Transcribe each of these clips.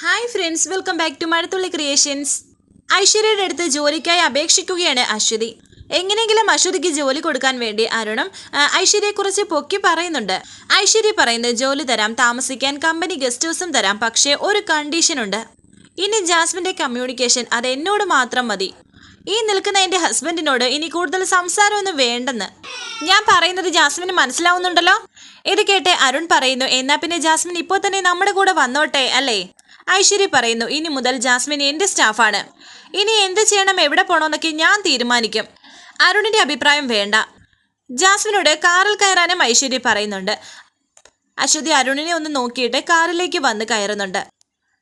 Hi friends welcome back to Mazhathulli creations ഐശ്വര്യയുടെ അടുത്ത് ജോലിക്കായി അപേക്ഷിക്കുകയാണ് അശ്വതി. എങ്ങനെയെങ്കിലും അശ്വതിക്ക് ജോലി കൊടുക്കാൻ വേണ്ടി അരുണും ഐശ്വര്യയെ ഐശ്വര്യയെക്കുറിച്ച് പൊക്കി പറയുന്നുണ്ട്. ഐശ്വര്യ പറയുന്നത് ജോലി തരാം താമസിക്കാൻ കമ്പനി ഗസ്റ്റ് ഹൗസും തരാം പക്ഷേ ഒരു കണ്ടീഷൻ ഉണ്ട്. ഇനി ജാസ്മിന്റെ കമ്മ്യൂണിക്കേഷൻ അത് എന്നോട് മാത്രം മതി. ഈ നിൽക്കുന്ന എന്റെ ഹസ്ബൻഡിനോട് ഇനി കൂടുതൽ സംസാരമൊന്നും വേണ്ടെന്ന്. ഞാൻ പറയുന്നത് ജാസ്മിന് മനസ്സിലാവുന്നുണ്ടല്ലോ? ഇത് കേട്ടേ അരുൺ പറയുന്നു എന്നാ പിന്നെ ജാസ്മിൻ ഇപ്പോൾ തന്നെ നമ്മുടെ കൂടെ വന്നോട്ടെ അല്ലേ? ഐശ്വര്യ പറയുന്നു ഇനി മുതൽ ജാസ്മിൻ എന്റെ സ്റ്റാഫാണ്. ഇനി എന്ത് ചെയ്യണം എവിടെ പോകണമെന്നൊക്കെ ഞാൻ തീരുമാനിക്കും. അരുണിന്റെ അഭിപ്രായം വേണ്ട. ജാസ്മിനോട് കാറിൽ കയറാനും ഐശ്വര്യ പറയുന്നുണ്ട്. അശ്വതി അരുണിനെ ഒന്ന് നോക്കിയിട്ട് കാറിലേക്ക് വന്ന് കയറുന്നുണ്ട്.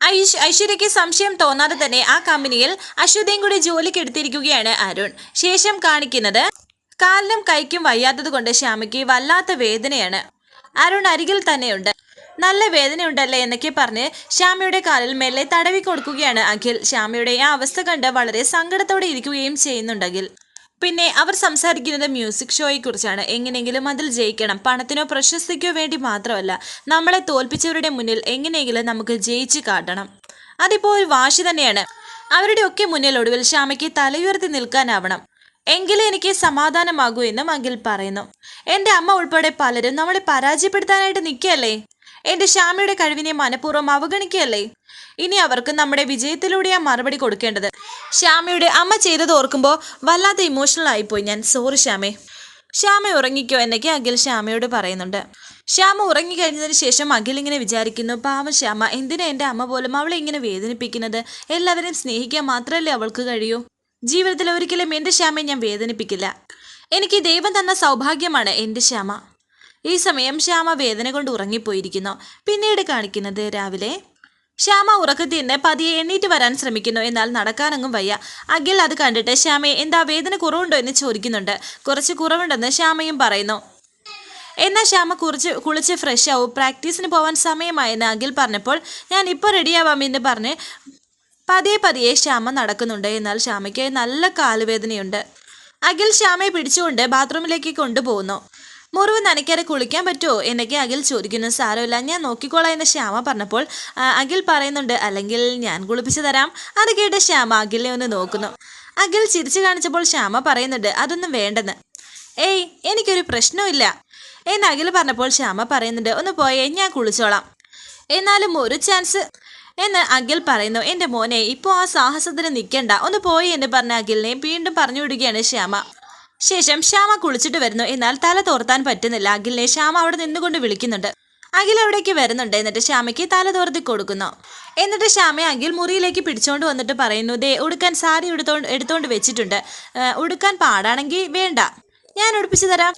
ഐശ് ഐശ്വര്യയ്ക്ക് സംശയം തോന്നാതെ തന്നെ ആ കമ്പനിയിൽ അശ്വതിയും കൂടി ജോലിക്ക് എടുത്തിരിക്കുകയാണ് അരുൺ. ശേഷം കാണിക്കുന്നത് കാലിനും കൈക്കും വയ്യാത്തത് കൊണ്ട് ശ്യാമയ്ക്ക് വല്ലാത്ത വേദനയാണ്. അരുൺ അരികിൽ തന്നെയുണ്ട്. നല്ല വേദനയുണ്ടല്ലേ എന്നൊക്കെ പറഞ്ഞ് ശ്യാമയുടെ കാലിൽ മെല്ലെ തടവി കൊടുക്കുകയാണ് അഖിൽ. ശ്യാമയുടെ ആ അവസ്ഥ കണ്ട് വളരെ സങ്കടത്തോടെ ഇരിക്കുകയും ചെയ്യുന്നുണ്ടെങ്കിൽ പിന്നെ അവർ സംസാരിക്കുന്നത് മ്യൂസിക് ഷോയെക്കുറിച്ചാണ് എങ്ങനെയെങ്കിലും അതിൽ ജയിക്കണം. പണത്തിനോ പ്രശസ്തിക്കോ വേണ്ടി മാത്രമല്ല നമ്മളെ തോൽപ്പിച്ചവരുടെ മുന്നിൽ എങ്ങനെയെങ്കിലും നമുക്ക് ജയിച്ചു കാട്ടണം. അതിപ്പോൾ ഒരു വാശി തന്നെയാണ്. അവരുടെ ഒക്കെ മുന്നിൽ ഒടുവിൽ ശ്യാമയ്ക്ക് തലയുയർത്തി നിൽക്കാനാവണം. എങ്കിലും എനിക്ക് സമാധാനമാകൂ എന്നും അഖിൽ പറയുന്നു. എന്റെ അമ്മ ഉൾപ്പെടെ പലരും നമ്മളെ പരാജയപ്പെടുത്താനായിട്ട് നിൽക്കുകയല്ലേ? എന്റെ ശ്യാമയുടെ കഴിവിനെ മനഃപൂർവം അവഗണിക്കുകയല്ലേ? ഇനി അവർക്ക് നമ്മുടെ വിജയത്തിലൂടെയാണ് മറുപടി കൊടുക്കേണ്ടത്. ശ്യാമയുടെ അമ്മ ചെയ്തത് ഓർക്കുമ്പോൾ വല്ലാത്ത ഇമോഷണൽ ആയിപ്പോയി ഞാൻ. സോറി ശ്യാമേ. ശ്യാമ ഉറങ്ങിക്കോ എന്നൊക്കെ അഖിൽ ശ്യാമയോട് പറയുന്നുണ്ട്. ശ്യാമ ഉറങ്ങിക്കഴിഞ്ഞതിന് ശേഷം അഖിൽ ഇങ്ങനെ വിചാരിക്കുന്നു പാവം ശ്യാമ എന്തിനാ എന്റെ അമ്മ പോലും അവളെ ഇങ്ങനെ വേദനിപ്പിക്കുന്നത്? എല്ലാവരെയും സ്നേഹിക്കാൻ മാത്രമല്ലേ അവൾക്ക് കഴിയൂ? ജീവിതത്തിൽ ഒരിക്കലും എന്റെ ശ്യാമയെ ഞാൻ വേദനിപ്പിക്കില്ല. എനിക്ക് ദൈവം തന്ന സൗഭാഗ്യമാണ് എന്റെ ശ്യാമ. ഈ സമയം ശ്യാമ വേദന കൊണ്ട് ഉറങ്ങിപ്പോയിരിക്കുന്നു. പിന്നീട് കാണിക്കുന്നത് രാവിലെ. ശ്യാമ ഉറക്കത്തിൽ നിന്ന് പതിയെ എണ്ണീറ്റ് വരാൻ ശ്രമിക്കുന്നു. എന്നാൽ നടക്കാനൊന്നും വയ്യ. അഖിൽ അത് കണ്ടിട്ട് ശ്യാമയെ എന്താ വേദന കുറവുണ്ടോ? എന്ന് ചോദിക്കുന്നുണ്ട്. കുറച്ച് കുറവുണ്ടെന്ന് ശ്യാമയും പറയുന്നു. എന്നാൽ ശ്യാമ കുറിച്ച് കുളിച്ച് ഫ്രഷ് ആവും. പ്രാക്ടീസിന് പോകാൻ സമയമായെന്ന് അഖിൽ പറഞ്ഞപ്പോൾ ഞാൻ ഇപ്പോൾ റെഡിയാവാം എന്ന് പറഞ്ഞ് പതിയെ പതിയെ ശ്യാമ നടക്കുന്നുണ്ട്. എന്നാൽ ശ്യാമയ്ക്ക് നല്ല കാലുവേദനയുണ്ട്. അഖിൽ ശ്യാമയെ പിടിച്ചുകൊണ്ട് ബാത്റൂമിലേക്ക് കൊണ്ടുപോകുന്നു. മുറിവ് നനയ്ക്കാതെ കുളിക്കാൻ പറ്റുമോ? എന്നൊക്കെ അഖിൽ ചോദിക്കുന്നു. സാരമില്ല ഞാൻ നോക്കിക്കോളാം എന്ന് ശ്യാമ പറഞ്ഞപ്പോൾ അഖിൽ പറയുന്നുണ്ട് അല്ലെങ്കിൽ ഞാൻ കുളിപ്പിച്ചു തരാം. അത് കേട്ട് ശ്യാമ അഖിലിനെ ഒന്ന് നോക്കുന്നു. അഖിൽ ചിരിച്ചു കാണിച്ചപ്പോൾ ശ്യാമ പറയുന്നുണ്ട് അതൊന്നും വേണ്ടെന്ന്. ഏയ് എനിക്കൊരു പ്രശ്നമില്ല എന്ന് അഖിൽ പറഞ്ഞപ്പോൾ ശ്യാമ പറയുന്നുണ്ട് ഒന്ന് പോയേ ഞാൻ കുളിച്ചോളാം. എന്നാലും ഒരു ചാൻസ്. എന്ന് അഖിൽ പറയുന്നു എന്റെ മോനെ ഇപ്പോൾ ആ സാഹസത്തിന് നിൽക്കണ്ട ഒന്ന് പോയി എന്ന് പറഞ്ഞ അഖിലിനെ വീണ്ടും പറഞ്ഞു വിടുകയാണ് ശ്യാമ. ശേഷം ശ്യാമ കുളിച്ചിട്ട് വരുന്നു. എന്നാൽ തല തോർത്താൻ പറ്റുന്നില്ല. അഖിലിനെ ശ്യാമ അവിടെ നിന്നുകൊണ്ട് വിളിക്കുന്നുണ്ട്. അഖിൽ അവിടേക്ക് വരുന്നുണ്ട്. എന്നിട്ട് ശ്യാമയ്ക്ക് തല തോർത്തി കൊടുക്കുന്നു. എന്നിട്ട് ശ്യാമയെ അഖിൽ മുറിയിലേക്ക് പിടിച്ചോണ്ട് വന്നിട്ട് പറയുന്നു ദേ ഉടുക്കാൻ സാരി എടുത്തോണ്ട് എടുത്തോണ്ട് വെച്ചിട്ടുണ്ട്. ഉടുക്കാൻ പാടാണെങ്കിൽ വേണ്ട. ഞാൻ ഉടുപ്പിച്ചു തരാം.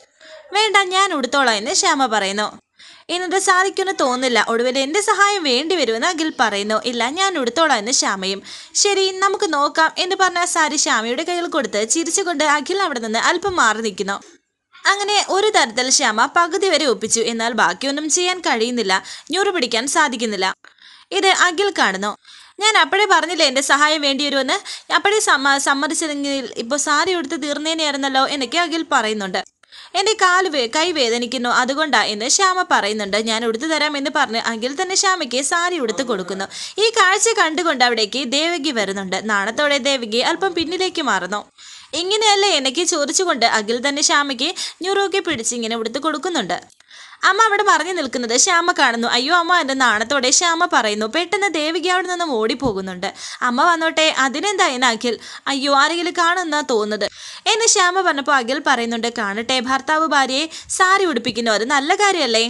വേണ്ട ഞാൻ ഉടുത്തോളാം എന്ന് ശ്യാമ പറയുന്നു. എന്നിട്ട് സാധിക്കുമെന്ന് തോന്നില്ല ഒടുവിൽ എന്റെ സഹായം വേണ്ടി വരുമെന്ന് അഖിൽ പറയുന്നു. ഇല്ല ഞാൻ ഉടുത്തോളാം എന്ന് ശ്യാമയും. ശരി നമുക്ക് നോക്കാം എന്ന് പറഞ്ഞ സാരി ശ്യാമയുടെ കയ്യിൽ കൊടുത്ത് ചിരിച്ചുകൊണ്ട് അഖിൽ അവിടെ നിന്ന് അല്പം മാറി നിൽക്കുന്നു. അങ്ങനെ ഒരു തരത്തിൽ ശ്യാമ പകുതി വരെ ഒപ്പിച്ചു. എന്നാൽ ബാക്കിയൊന്നും ചെയ്യാൻ കഴിയുന്നില്ല. ഞൂറ് പിടിക്കാൻ സാധിക്കുന്നില്ല. ഇത് അഖിൽ കാണുന്നു. ഞാൻ അപ്പോഴേ പറഞ്ഞില്ലേ എന്റെ സഹായം വേണ്ടി വരുമെന്ന്? അപ്പോഴേ സമ്മ സമ്മതിച്ചതെങ്കിൽ ഇപ്പോൾ സാരി എടുത്ത് തീർന്നേനെയായിരുന്നല്ലോ എന്നൊക്കെ അഖിൽ പറയുന്നുണ്ട്. എന്റെ കാൽ കൈ വേദനിക്കുന്നു. അതുകൊണ്ടാ എന്ന് ശ്യാമ പറയുന്നുണ്ട്. ഞാൻ ഉടുത്തു തരാം എന്ന് പറഞ്ഞ് അഖിൽ തന്നെ ശ്യാമയ്ക്ക് സാരി ഉടുത്തു കൊടുക്കുന്നു. ഈ കാഴ്ച കണ്ടുകൊണ്ട് അവിടേക്ക് ദേവകി വരുന്നുണ്ട്. നാണത്തോടെ ദേവകി അല്പം പിന്നിലേക്ക് മാറുന്നു. ഇങ്ങനെയല്ലേ എനിക്ക് ചോദിച്ചുകൊണ്ട് അഖിൽ തന്നെ ശ്യാമയ്ക്ക് ഞുറുക്കി പിടിച്ച് ഇങ്ങനെ ഉടുത്തു കൊടുക്കുന്നുണ്ട്. അമ്മ അവിടെ മറിഞ്ഞു നിൽക്കുന്നത് ശ്യാമ കാണുന്നു. അയ്യോ അമ്മ എന്റെ നാണത്തോടെ ശ്യാമ പറയുന്നു. പെട്ടെന്ന് ദേവിക അവിടെ നിന്നും ഓടിപ്പോകുന്നുണ്ട്. അമ്മ വന്നോട്ടെ അതിനെന്താ എന്ന് അഖിൽ അയ്യോ ആരെങ്കിലും കാണുന്നാ തോന്നുന്നത്. എന്ന് ശ്യാമ പറഞ്ഞപ്പോൾ അഖിൽ പറയുന്നുണ്ട് കാണട്ടെ ഭർത്താവ് ഭാര്യയെ സാരി ഉടുപ്പിക്കുന്നു. അത് നല്ല കാര്യമല്ലേ?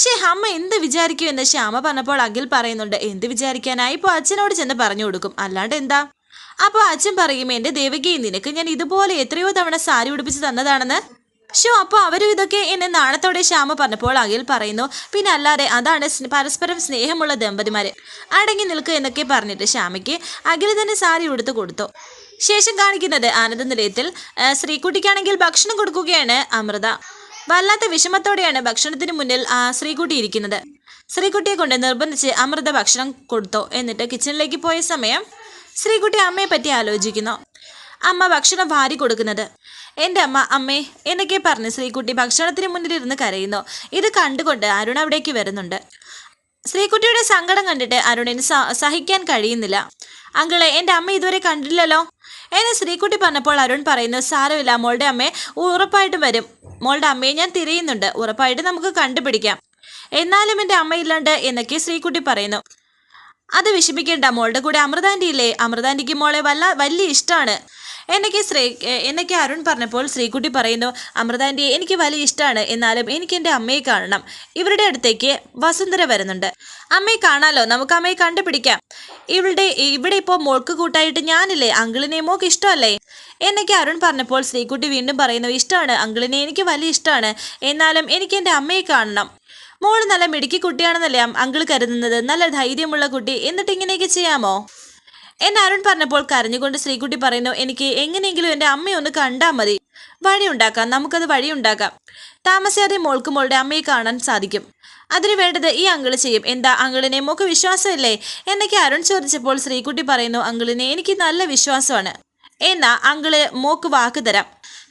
ഷേ അമ്മ എന്ത് വിചാരിക്കും എന്ന് ശ്യാമ പറഞ്ഞപ്പോൾ അഖിൽ പറയുന്നുണ്ട് എന്ത് വിചാരിക്കാനായി ഇപ്പോൾ അച്ഛനോട് ചെന്ന് പറഞ്ഞു കൊടുക്കും. അല്ലാണ്ട് എന്താ? അപ്പോൾ അച്ഛൻ പറയും എന്റെ ദേവകി നിനക്ക് ഞാൻ ഇതുപോലെ എത്രയോ തവണ സാരി ഉടുപ്പിച്ച് തന്നതാണെന്ന് ഷോ അപ്പോൾ അവരും ഇതൊക്കെ എന്നെ നാണത്തോടെ ശ്യാമ പറഞ്ഞപ്പോൾ അഖിൽ പറയുന്നു പിന്നെ അല്ലാതെ അതാണ് പരസ്പരം സ്നേഹമുള്ള ദമ്പതിമാര്. അടങ്ങി നിൽക്കുക എന്നൊക്കെ പറഞ്ഞിട്ട് ശ്യാമയ്ക്ക് അഖിൽ തന്നെ സാരി ഉടുത്ത് കൊടുത്തു. ശേഷം കാണിക്കുന്നത് ആനന്ദ നിലയത്തിൽ ശ്രീകുട്ടിക്കാണെങ്കിൽ ഭക്ഷണം കൊടുക്കുകയാണ് അമൃത. വല്ലാത്ത വിഷമത്തോടെയാണ് ഭക്ഷണത്തിന് മുന്നിൽ ശ്രീകുട്ടി ഇരിക്കുന്നത്. ശ്രീകുട്ടിയെ കൊണ്ട് നിർബന്ധിച്ച് അമൃത ഭക്ഷണം കൊടുത്തു എന്നിട്ട് കിച്ചണിലേക്ക് പോയ സമയം ശ്രീകുട്ടി അമ്മയെ പറ്റി ആലോചിക്കുന്നു. അമ്മ ഭക്ഷണം വാരി കൊടുക്കുന്നത്. എന്റെ അമ്മ അമ്മേ എന്നൊക്കെ പറഞ്ഞ് ശ്രീകുട്ടി ഭക്ഷണത്തിന് മുന്നിലിരുന്ന് കരയുന്നു. ഇത് കണ്ടുകൊണ്ട് അരുൺ അവിടേക്ക് വരുന്നുണ്ട്. ശ്രീകുട്ടിയുടെ സങ്കടം കണ്ടിട്ട് അരുണിന് സഹിക്കാൻ കഴിയുന്നില്ല. അങ്കിളെ എന്റെ അമ്മ ഇതുവരെ കണ്ടില്ലല്ലോ? എന്നെ ശ്രീകുട്ടി പറഞ്ഞപ്പോൾ അരുൺ പറയുന്നു സാരമില്ല മോളുടെ അമ്മയെ ഉറപ്പായിട്ടും വരും. മോളുടെ അമ്മയെ ഞാൻ തിരയുന്നുണ്ട്. ഉറപ്പായിട്ട് നമുക്ക് കണ്ടുപിടിക്കാം. എന്നാലും എന്റെ അമ്മയില്ലാണ്ട് എന്നൊക്കെ ശ്രീകുട്ടി പറയുന്നു. അത് വിഷമിക്കേണ്ട മോളുടെ കൂടെ അമൃതാന്റി ഇല്ലേ അമൃതാന്റിക്ക് മോളെ വല്ല വലിയ ഇഷ്ടമാണ് എന്നൊക്കെ ശ്രീ എന്നൊക്കെ അരുൺ പറഞ്ഞപ്പോൾ ശ്രീകുട്ടി പറയുന്നു അമൃതാന്റെ എനിക്ക് വലിയ ഇഷ്ടമാണ് എന്നാലും എനിക്ക് എന്റെ അമ്മയെ കാണണം. ഇവരുടെ അടുത്തേക്ക് വസുന്ധര വരുന്നുണ്ട്. അമ്മയെ കാണാലോ? നമുക്ക് അമ്മയെ കണ്ടുപിടിക്കാം. ഇവളുടെ ഇവിടെ ഇപ്പോൾ മോൾക്ക് കൂട്ടായിട്ട് ഞാനില്ലേ? അങ്കിളിനെ മോക്ക് ഇഷ്ടമല്ലേ? എന്നൊക്കെ അരുൺ പറഞ്ഞപ്പോൾ ശ്രീകുട്ടി വീണ്ടും പറയുന്നു ഇഷ്ടമാണ്. അങ്കിളിനെ എനിക്ക് വലിയ ഇഷ്ടമാണ് എന്നാലും എനിക്ക് എന്റെ അമ്മയെ കാണണം. മോൾ നല്ല മിടുക്കി കുട്ടിയാണെന്നല്ലേ അങ്കിൾ കരുതുന്നത്? നല്ല ധൈര്യമുള്ള കുട്ടി. എന്നിട്ട് ഇങ്ങനെയൊക്കെ ചെയ്യാമോ? എന്ന് അരുൺ പറഞ്ഞപ്പോൾ കരഞ്ഞുകൊണ്ട് ശ്രീകുട്ടി പറയുന്നു എനിക്ക് എങ്ങനെയെങ്കിലും എന്റെ അമ്മയൊന്ന് കണ്ടാൽ മതി. വഴിയുണ്ടാക്കാം. നമുക്കത് വഴിയുണ്ടാക്കാം. താമസിയാതെ മോൾക്ക് മോളുടെ അമ്മയെ കാണാൻ സാധിക്കും. അതിന് വേണ്ടത് ഈ അങ്കിൾ ചെയ്യും. എന്താ അങ്കിളിനെ മോക്ക് വിശ്വാസമില്ലേ എന്നൊക്കെ അരുൺ ചോദിച്ചപ്പോൾ ശ്രീകുട്ടി പറയുന്നു അങ്കിളിനെ എനിക്ക് നല്ല വിശ്വാസമാണ്. എന്നാ അങ്കിൾ മോക്ക് വാക്ക് തരാം.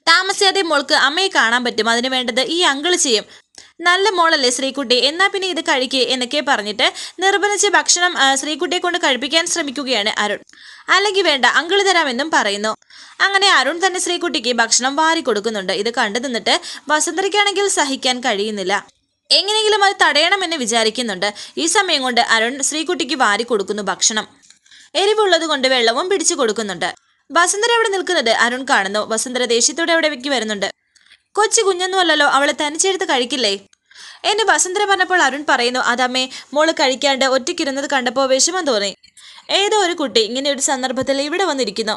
താമസിയാതെ മോൾക്ക് അമ്മയെ കാണാൻ പറ്റും. അതിന് വേണ്ടത് ഈ അങ്കിൾ ചെയ്യും. നല്ല മോളല്ലേ ശ്രീകുട്ടി? എന്നാ പിന്നെ ഇത് കഴിക്കുക എന്നൊക്കെ പറഞ്ഞിട്ട് നിർബന്ധിച്ച് ഭക്ഷണം ശ്രീകുട്ടിയെ കൊണ്ട് കഴിപ്പിക്കാൻ ശ്രമിക്കുകയാണ് അരുൺ. അല്ലെങ്കിൽ വേണ്ട അങ്കിൾ തരാമെന്നും പറയുന്നു. അങ്ങനെ അരുൺ തന്നെ ശ്രീകുട്ടിക്ക് ഭക്ഷണം വാരി കൊടുക്കുന്നുണ്ട്. ഇത് കണ്ടു നിന്നിട്ട് വസുന്ധരയ്ക്കാണെങ്കിൽ സഹിക്കാൻ കഴിയുന്നില്ല. എങ്ങനെയെങ്കിലും അത് തടയണമെന്ന് വിചാരിക്കുന്നുണ്ട്. ഈ സമയം കൊണ്ട് അരുൺ ശ്രീകുട്ടിക്ക് വാരി കൊടുക്കുന്നു ഭക്ഷണം. എരിവുള്ളത് കൊണ്ട് വെള്ളവും പിടിച്ചു കൊടുക്കുന്നുണ്ട്. വസുന്ധര അവിടെ നിൽക്കുന്നത്? അരുൺ കാണുന്നു. വസുന്ധര ദേഷ്യത്തോടെ വെക്കി വരുന്നുണ്ട്? കൊച്ചു കുഞ്ഞൊന്നുമല്ലല്ലോ അവളെ തനിച്ചെടുത്ത് കഴിക്കില്ലേ? എന്നെ വസന്തര പറഞ്ഞപ്പോൾ അരുൺ പറയുന്നു അതമ്മേ മോൾ കഴിക്കാണ്ട് ഒറ്റയ്ക്കിരുന്നത് കണ്ടപ്പോൾ വിഷമം തോന്നി. ഏതോ ഒരു കുട്ടി ഇങ്ങനെ ഒരു സന്ദർഭത്തിൽ ഇവിടെ വന്നിരിക്കുന്നു.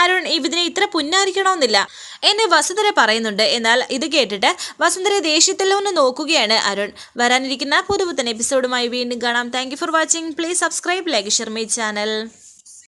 അരുൺ ഇതിനെ ഇത്ര പുന്നാരിക്കണമെന്നില്ല. എന്നെ വസുന്ധര പറയുന്നുണ്ട്. എന്നാൽ ഇത് കേട്ടിട്ട് വസുന്ധര ദേഷ്യത്തിൽ ഒന്ന് നോക്കുകയാണ് അരുൺ. വരാനിരിക്കുന്ന പുതുപുത്തൻ എപ്പിസോഡുമായി വീണ്ടും കാണാം. Thank for watching please subscribe like share my channel